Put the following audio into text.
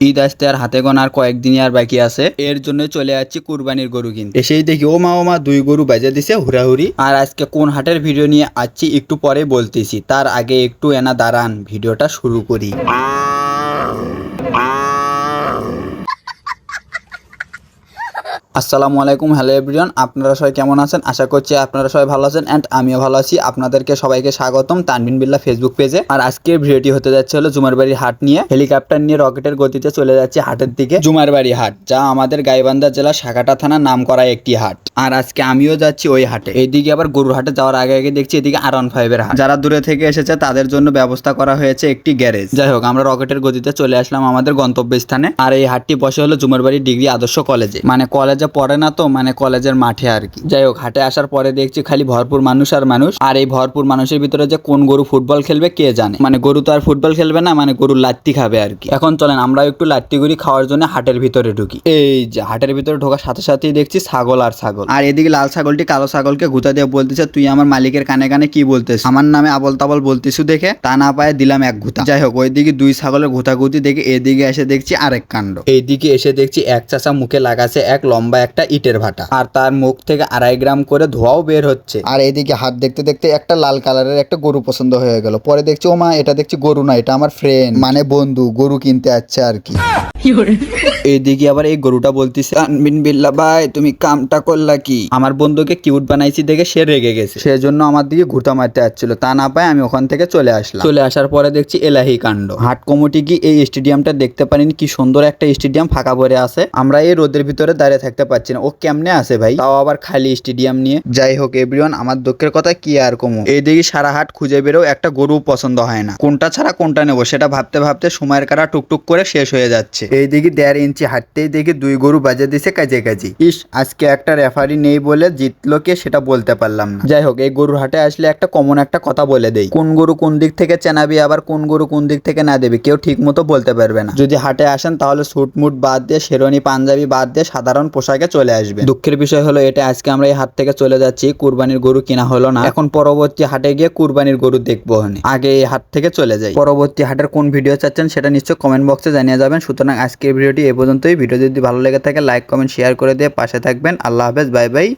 ঈদ আসতে আর হাতে গোনার কয়েকদিনই আর বাকি আছে। এর জন্য চলে যাচ্ছি কুরবানির গরু কিনতে। এসেই দেখি ও মা ও মা দুই গরু বাজে দিছে হুড়াহুড়ি। আর আজকে কোন হাটের ভিডিও নিয়ে আসছি একটু পরে বলতেছি তার আগে একটু এনা দাঁড়ান ভিডিওটা শুরু করি। আসসালামু আলাইকুম, হ্যালো এভরিওয়ান। আপনারা সবাই কেমন আছেন? আশা করছি আপনারা সবাই ভালো আছেন অ্যান্ড আমিও ভালো আছি। আপনাদেরকে সবাইকে স্বাগতম তানবিন বিল্লা ফেসবুক পেজে আর আজকের ভিডিওটি হতে যাচ্ছে হলো জুমারবাড়ি হাট নিয়ে। হেলিকপ্টার নিয়ে রকেটের গতিতে চলে যাচ্ছে হাটের দিকে জুমারবাড়ি হাট, যা আমাদের গাইবান্ধা জেলার সাকাটা থানার নাম করা একটি হাট। আর আজকে আমিও যাচ্ছি ওই হাটে। এইদিকে আবার গরুর হাটে যাওয়ার আগে আগে দেখছি এদিকে আর ওয়ান ফাইভের হাট। যারা দূরে থেকে এসেছে, তাদের জন্য ব্যবস্থা করা হয়েছে একটি গ্যারেজ। যাই হোক, আমরা রকেটের গতিতে চলে আসলাম আমাদের গন্তব্যস্থানে। আর এই হাটটি বসে হলো জুমারবাড়ি ডিগ্রি আদর্শ কলেজে। মানে কলেজে পড়ে না তো মানে কলেজের মাঠে আর কি। যাই হোক, হাটে আসার পরে দেখছি খালি ভরপুর মানুষ আর মানুষ। আর এই ভরপুর মানুষের ভিতরে যে কোন গরু ফুটবল খেলবে কে জানে? মানে গরু তো আর ফুটবল খেলবে না মানে গরু লাত্তি খাবে আর কি। এখন চলেন আমরা একটু লাত্তি গুড়ি খাওয়ার জন্য হাটের ভিতরে ঢুকি। এই যে, হাটের ভিতরে ঢোকার সাথে সাথেই দেখছি ছাগল আর ছাগল। আর এদিকে লাল ছাগলটি কালো ছাগলকে গুতা দিয়ে বলতেছে, তুই আমার মালিকের কানে কানে কি বলতেছ আমার নামে আবল তাবল বলতেছু দেখে, তা না পায়ে দিলাম এক ঘুতা যাই হোক, ওইদিকে দুই ছাগলের ঘুতাঘুতি দেখে এদিকে এসে দেখছি আরেক কাণ্ড। এইদিকে এসে দেখছি এক চাচা মুখে লাগাছে এক লম্বা একটা ইটের ভাটা। আর তার মুখ থেকে আড়াই গ্রাম করে ধোয়াও বের হচ্ছে। আর এদিকে হাত দেখতে দেখতে একটা লাল কালারের একটা গরু পছন্দ হয়ে গেল। পরে দেখছি ও মা এটা দেখছি গরু না, এটা আমার ফ্রেন্ড মানে বন্ধু, গরু কিনতে আসছে আর কি। এইদিকে আবার এই গরুটা বলতিছে আনবিন বিল্লা ভাই তুমি কামটা করলা কি? আমার বন্ধুকে কিউট বানাইছি দেখে সে রেগে গেছে। সেজন্য আমার দিকে ঘুরতা মারতে আসছিল তা না পায় আমি ওখান থেকে চলে আসলাম। চলে আসার পরে দেখছি এলাহি কাণ্ড। হাট কমিটি কি এই স্টেডিয়ামটা দেখতে পারিনি? কি সুন্দর একটা স্টেডিয়াম ফাঁকা পড়ে আছে। আমরা এই রোদের ভিতরে দাঁড়িয়ে থাকতে পারছি না। ও কেমনে আছে ভাই? তাও আবার খালি স্টেডিয়াম নিয়ে। যাই হোক এভরিওয়ান আমার দুঃখের কথা কি আর কমু? এইদিকে সারা হাট খুঁজে বেরো একটা গরু পছন্দ হয় না। কোনটা ছাড়া কোনটা নেব সেটা ভাবতে ভাবতে সময়ের কারা টুকটুক করে শেষ হয়ে যাচ্ছে। এইদিকে দেড় ইঞ্চি হাঁটতেই দেখি দুই গরু বাজে দিছে কাজে কাজে। ইস, আজকে একটা রেফারি নেই বলে জিতলো কে সেটা বলতে পারলাম না। যাই হোক, এই গরুর হাটে আসলে একটা কমন একটা কথা বলে দেই। কোন গরু কোন দিক থেকে চেনাবি, আবার কোন গরু কোন দিক থেকে না দেবে, কেউ ঠিক মতো বলতে পারবে না। যদি হাটে আসেন, তাহলে মুট বাদ দিয়ে শেরনি পাঞ্জাবি বাদ দিয়ে, সাধারণ পোশাকে চলে আসবে দুঃখের বিষয় হলো এটা, আজকে আমরা এই হাট থেকে চলে যাচ্ছি, কুরবানির গরু কিনা হলো না। এখন পরবর্তী হাটে গিয়ে কুরবানির গরু দেখব। আগে এই হাট থেকে চলে যাই। পরবর্তী হাটের কোন ভিডিও চাচ্ছেন, সেটা নিশ্চয় কমেন্ট বক্সে জানিয়ে যাবেন। সুতরাং আজকের ভিডিওটি এ পর্যন্তই। ভিডিও যদি ভালো লেগে থাকে লাইক কমেন্ট শেয়ার করে দিয়ে পাশে থাকবেন। আল্লাহ হাফেজ বাই বাই